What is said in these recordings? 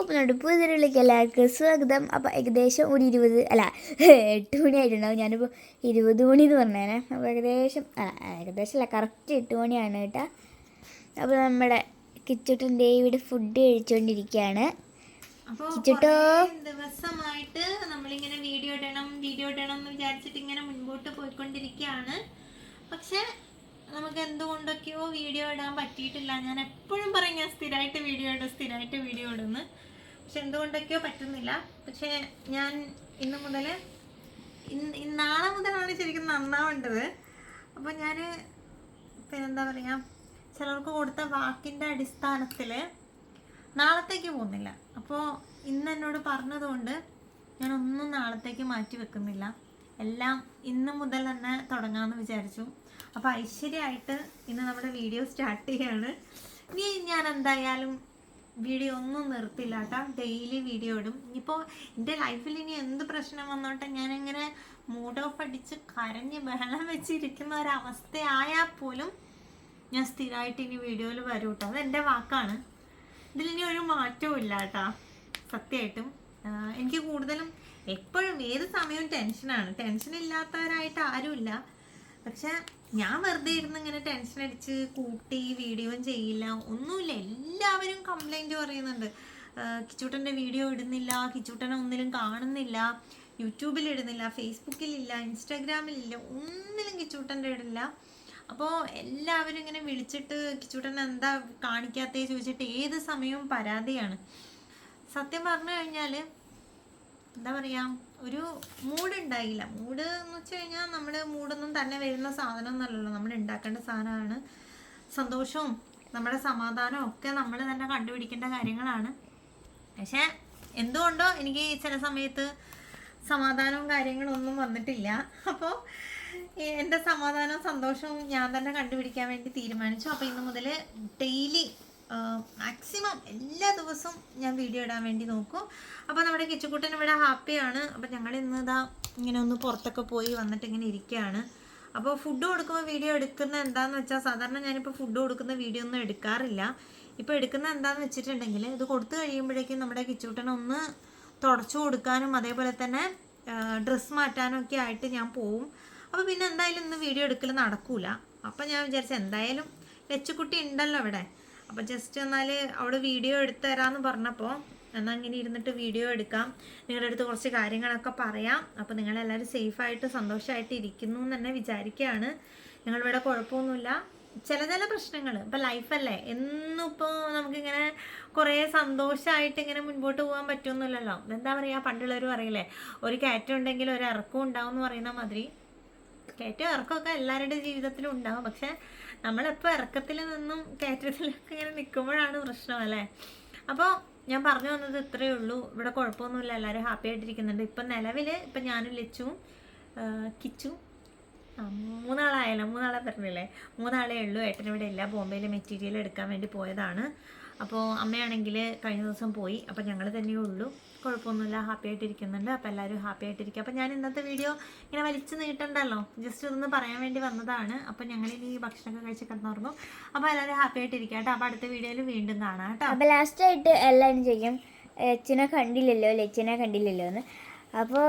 നമ്മുടെ പുതിയ എല്ലാവർക്കും സ്വാഗതം. അപ്പോൾ ഏകദേശം ഒരു ഇരുപത് അല്ല എട്ട് മണി ആയിട്ടുണ്ടാവും ഞാനിപ്പോൾ ഇരുപത് മണി എന്ന് പറഞ്ഞേനെ. അപ്പോൾ ഏകദേശം ഏകദേശം അല്ല കറക്റ്റ് എട്ട് മണിയാണ് കേട്ടോ. അപ്പോൾ നമ്മുടെ കിച്ചുട്ടന്റെ ഇവിടെ ഫുഡ് കഴിച്ചുകൊണ്ടിരിക്കുകയാണ് കിച്ചുട്ടോ. ദിവസമായിട്ട് നമ്മളിങ്ങനെ വീഡിയോ ഇടണം വീഡിയോ ഇടണം എന്ന് വിചാരിച്ചിട്ട് ഇങ്ങനെ മുൻപോട്ട് പോയിക്കൊണ്ടിരിക്കുകയാണ് പക്ഷെ നമുക്ക് എന്തുകൊണ്ടൊക്കെയോ വീഡിയോ ഇടാൻ പറ്റിയിട്ടില്ല. ഞാൻ എപ്പോഴും പറയും ഞാൻ സ്ഥിരമായിട്ട് വീഡിയോ ഇടും സ്ഥിരമായിട്ട് വീഡിയോ ഇടുന്നു പക്ഷെ എന്തുകൊണ്ടൊക്കെയോ പറ്റുന്നില്ല. പക്ഷെ ഞാൻ ഇന്ന് മുതൽ ഇന്ന് നാളെ മുതലാണ് ശരിക്കും നന്നാവേണ്ടത്. അപ്പോൾ ഞാൻ പിന്നെന്താ പറയുക ചിലർക്ക് കൊടുത്ത വാക്കിന്റെ അടിസ്ഥാനത്തിൽ നാളത്തേക്ക് പോകുന്നില്ല. അപ്പോൾ ഇന്ന് എന്നോട് പറഞ്ഞതുകൊണ്ട് ഞാനൊന്നും നാളത്തേക്ക് മാറ്റി വെക്കുന്നില്ല. എല്ലാം ഇന്ന് മുതൽ തന്നെ തുടങ്ങാമെന്ന് വിചാരിച്ചു. അപ്പോൾ ഐശ്വര്യമായിട്ട് ഇന്ന് നമ്മുടെ വീഡിയോ സ്റ്റാർട്ട് ചെയ്യാണ്. ഇനി ഞാൻ എന്തായാലും വീഡിയോ ഒന്നും നിർത്തില്ല ഡെയിലി വീഡിയോ ഇടും. ഇപ്പോൾ എന്റെ ലൈഫിൽ ഇനി എന്ത് പ്രശ്നം വന്നോട്ടെ? ഞാനിങ്ങനെ മൂഡ് ഓഫ് അടിച്ച് കരഞ്ഞ് ബഹളം വെച്ചിരിക്കുന്ന ഒരവസ്ഥയായാൽ പോലും ഞാൻ സ്ഥിരമായിട്ട് ഇനി വീഡിയോയിൽ വരും കേട്ടോ അതെന്റെ വാക്കാണ്. ഇതിലിനി ഒരു മാറ്റവും ഇല്ല സത്യമായിട്ടും എനിക്ക് കൂടുതലും എപ്പോഴും ഏത് സമയവും ടെൻഷനാണ് ടെൻഷൻ ഇല്ലാത്തവരായിട്ട് ആരുമില്ല. പക്ഷെ ഞാൻ വെറുതെ ഇരുന്ന് ഇങ്ങനെ ടെൻഷൻ അടിച്ച് കൂട്ടി വീഡിയോയും ചെയ്യില്ല. ഒന്നുമില്ല. എല്ലാവരും കംപ്ലൈന്റ് പറയുന്നുണ്ട്. കിച്ചൂട്ടന്റെ വീഡിയോ ഇടുന്നില്ല. കിച്ചൂട്ടനെ ഒന്നിലും കാണുന്നില്ല. യൂട്യൂബിൽ ഇടുന്നില്ല. ഫേസ്ബുക്കിലില്ല ഇൻസ്റ്റാഗ്രാമിലില്ല ഒന്നിലും കിച്ചൂട്ടന്റെ ഇടില്ല അപ്പോൾ എല്ലാവരും ഇങ്ങനെ വിളിച്ചിട്ട് കിച്ചൂട്ടൻ എന്താ കാണിക്കാത്തേ ചോദിച്ചിട്ട് ഏത് സമയവും പരാതിയാണ്. സത്യം പറഞ്ഞു കഴിഞ്ഞാൽ എന്താ പറയുക ഒരു മൂഡ് ഉണ്ടായില്ല. മൂഡ് എന്ന് വെച്ച് കഴിഞ്ഞാൽ നമ്മൾ മൂഡൊന്നും തന്നെ വരുന്ന സാധനം എന്നല്ലല്ലോ നമ്മൾ ഉണ്ടാക്കേണ്ട സാധനമാണ് സന്തോഷവും നമ്മുടെ സമാധാനവും ഒക്കെ നമ്മൾ തന്നെ കണ്ടുപിടിക്കേണ്ട കാര്യങ്ങളാണ്. പക്ഷേ എന്തുകൊണ്ടോ എനിക്ക് ചില സമയത്ത് സമാധാനവും കാര്യങ്ങളും ഒന്നും വന്നിട്ടില്ല. അപ്പോൾ എന്റെ സമാധാനവും സന്തോഷവും ഞാൻ തന്നെ കണ്ടുപിടിക്കാൻ വേണ്ടി തീരുമാനിച്ചു. അപ്പോൾ ഇന്ന് മുതൽ ഡെയിലി മാക്സിമം എല്ലാ ദിവസവും ഞാൻ വീഡിയോ ഇടാൻ വേണ്ടി നോക്കും. അപ്പോൾ നമ്മുടെ കിച്ചുക്കുട്ടൻ ഇവിടെ ഹാപ്പിയാണ് അപ്പോൾ ഞങ്ങൾ ഇന്ന് ഇങ്ങനെ ഒന്ന് പുറത്തൊക്കെ പോയി വന്നിട്ട് ഇങ്ങനെ ഇരിക്കുകയാണ്. അപ്പോൾ ഫുഡ് കൊടുക്കുമ്പോൾ വീഡിയോ എടുക്കുന്ന എന്താണെന്ന് വെച്ചാൽ സാധാരണ ഞാനിപ്പോൾ ഫുഡ് കൊടുക്കുന്ന വീഡിയോ ഒന്നും എടുക്കാറില്ല. ഇപ്പോൾ എടുക്കുന്ന എന്താണെന്ന് വെച്ചിട്ടുണ്ടെങ്കിൽ ഇത് കൊടുത്തു കഴിയുമ്പോഴേക്കും നമ്മുടെ കിച്ചൂട്ടനെ ഒന്ന് തുടച്ചു കൊടുക്കാനും അതേപോലെ തന്നെ ഡ്രസ്സ് മാറ്റാനും ഒക്കെ ആയിട്ട് ഞാൻ പോവും. അപ്പോൾ പിന്നെ എന്തായാലും ഇന്ന് വീഡിയോ എടുക്കൽ നടക്കൂല. അപ്പോൾ ഞാൻ വിചാരിച്ചു എന്തായാലും ലച്ചുക്കുട്ടി ഉണ്ടല്ലോ അവിടെ അപ്പോൾ ജസ്റ്റ് എന്നാൽ അവിടെ വീഡിയോ എടുത്തു തരാമെന്ന് പറഞ്ഞപ്പോൾ എന്നാൽ ഇങ്ങനെ ഇരുന്നിട്ട് വീഡിയോ എടുക്കാം. നിങ്ങളുടെ അടുത്ത് കുറച്ച് കാര്യങ്ങളൊക്കെ പറയാം. അപ്പോൾ നിങ്ങളെല്ലാവരും സേഫായിട്ട് സന്തോഷമായിട്ട് ഇരിക്കുന്നു എന്ന് തന്നെ വിചാരിക്കുകയാണ് ഞങ്ങളിവിടെ കുഴപ്പമൊന്നുമില്ല. ചില ചില പ്രശ്നങ്ങൾ ഇപ്പം ലൈഫല്ലേ എന്നും ഇപ്പോൾ നമുക്കിങ്ങനെ കുറേ സന്തോഷമായിട്ട് ഇങ്ങനെ മുൻപോട്ട് പോകാൻ പറ്റുമെന്നില്ലല്ലോ എന്താ പറയുക പണ്ടുള്ളവർ പറയില്ലേ ഒരു കയറ്റം ഉണ്ടെങ്കിൽ ഒരു ഇറക്കം ഉണ്ടാവും എന്ന് പറയുന്ന മാതിരി. കയറ്റം ഇറക്കമൊക്കെ എല്ലാവരുടെ ജീവിതത്തിലും ഉണ്ടാവും. പക്ഷെ നമ്മളെപ്പോൾ ഇറക്കത്തിൽ നിന്നും കയറ്റത്തിലൊക്കെ ഇങ്ങനെ നിൽക്കുമ്പോഴാണ് പ്രശ്നം അല്ലേ? അപ്പോൾ ഞാൻ പറഞ്ഞു വന്നത് ഇത്രയേ ഉള്ളൂ. ഇവിടെ കുഴപ്പമൊന്നുമില്ല. എല്ലാവരും ഹാപ്പി ആയിട്ടിരിക്കുന്നുണ്ട്. ഇപ്പം നിലവിൽ ഇപ്പം ഞാനും ലച്ചുവും കിച്ചും. മൂന്നാളായല്ലോ. മൂന്നാളെ പറഞ്ഞില്ലേ? മൂന്നാളേ ഉള്ളൂ. ഏട്ടനിവിടെ ഇല്ല. ബോംബെയിൽ മെറ്റീരിയൽ എടുക്കാൻ വേണ്ടി പോയതാണ്. അപ്പോൾ അമ്മയാണെങ്കിൽ കഴിഞ്ഞ ദിവസം പോയി. അപ്പോൾ ഞങ്ങൾ തന്നെ ഉള്ളൂ. കുഴപ്പമൊന്നുമില്ല. ഹാപ്പി ആയിട്ടിരിക്കുന്നുണ്ട്. അപ്പോൾ എല്ലാവരും ഹാപ്പി ആയിട്ടിരിക്കുക. അപ്പോൾ ഞാൻ ഇന്നത്തെ വീഡിയോ ഇങ്ങനെ വലിച്ചു നീട്ടണ്ടല്ലോ? ജസ്റ്റ് ഇതൊന്ന് പറയാൻ വേണ്ടി വന്നതാണ്. അപ്പോൾ ഇനി ഭക്ഷണമൊക്കെ കഴിച്ച് കിടന്നുറങ്ങും. അപ്പോൾ എല്ലാവരും ഹാപ്പി ആയിട്ടിരിക്കുക കേട്ടോ. അപ്പോൾ അടുത്ത വീഡിയോയിൽ വീണ്ടും കാണാം കേട്ടോ. അപ്പോൾ ലാസ്റ്റായിട്ട് എല്ലാവരും ചെയ്യും. ലച്ചിനെ കണ്ടില്ലല്ലോ ലച്ചിനെ കണ്ടില്ലല്ലോ എന്ന് അപ്പോൾ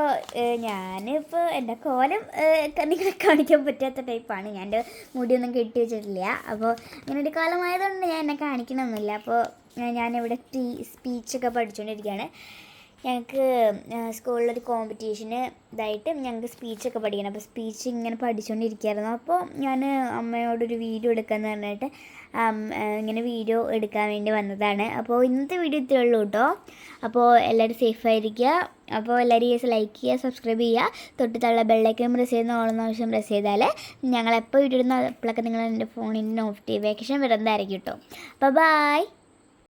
ഞാനിപ്പോൾ എന്റെ കോലം നിങ്ങളെ കാണിക്കാൻ പറ്റാത്ത ടൈപ്പാണ്. ഞാൻ എന്റെ മുടിയൊന്നും കെട്ടി വെച്ചിട്ടില്ല. അപ്പോൾ ഇങ്ങനൊരു ഒരു കാലമായതുകൊണ്ട് ഞാൻ എന്നെ കാണിക്കണമൊന്നുമില്ല അപ്പോൾ ഞാനിവിടെ സ്പീ സ്പീച്ചൊക്കെ പഠിച്ചുകൊണ്ടിരിക്കുകയാണ് ഞങ്ങൾക്ക് സ്കൂളിലൊരു കോമ്പറ്റീഷന് ഇതായിട്ട് ഞങ്ങൾക്ക് സ്പീച്ചൊക്കെ പഠിക്കണം. അപ്പോൾ സ്പീച്ച് ഇങ്ങനെ പഠിച്ചുകൊണ്ടിരിക്കുകയായിരുന്നു അപ്പോൾ ഞാൻ അമ്മയോടൊരു വീഡിയോ എടുക്കാമെന്ന് പറഞ്ഞിട്ട് ഇങ്ങനെ വീഡിയോ എടുക്കാൻ വേണ്ടി വന്നതാണ്. അപ്പോൾ ഇന്നത്തെ വീഡിയോ ഇത്രയേ ഉള്ളൂ കേട്ടോ അപ്പോൾ എല്ലാവരും സേഫായിരിക്കുക അപ്പോൾ എല്ലാവരും ലൈക്ക് ചെയ്യുക സബ്സ്ക്രൈബ് ചെയ്യുക. തൊട്ട് തള്ള ബെല്ലൈക്കൻ പ്രസ് ചെയ്യുന്ന ഓളം ആവശ്യം പ്രസ് ചെയ്താൽ ഞങ്ങൾ എപ്പോൾ വീഡിയോ ഇടുന്ന അപ്പോഴൊക്കെ നിങ്ങൾ എന്റെ ഫോണിന്റെ നോട്ടിഫിക്കേഷൻ വരുന്നതായിരിക്കും കേട്ടോ അപ്പോൾ ബായ്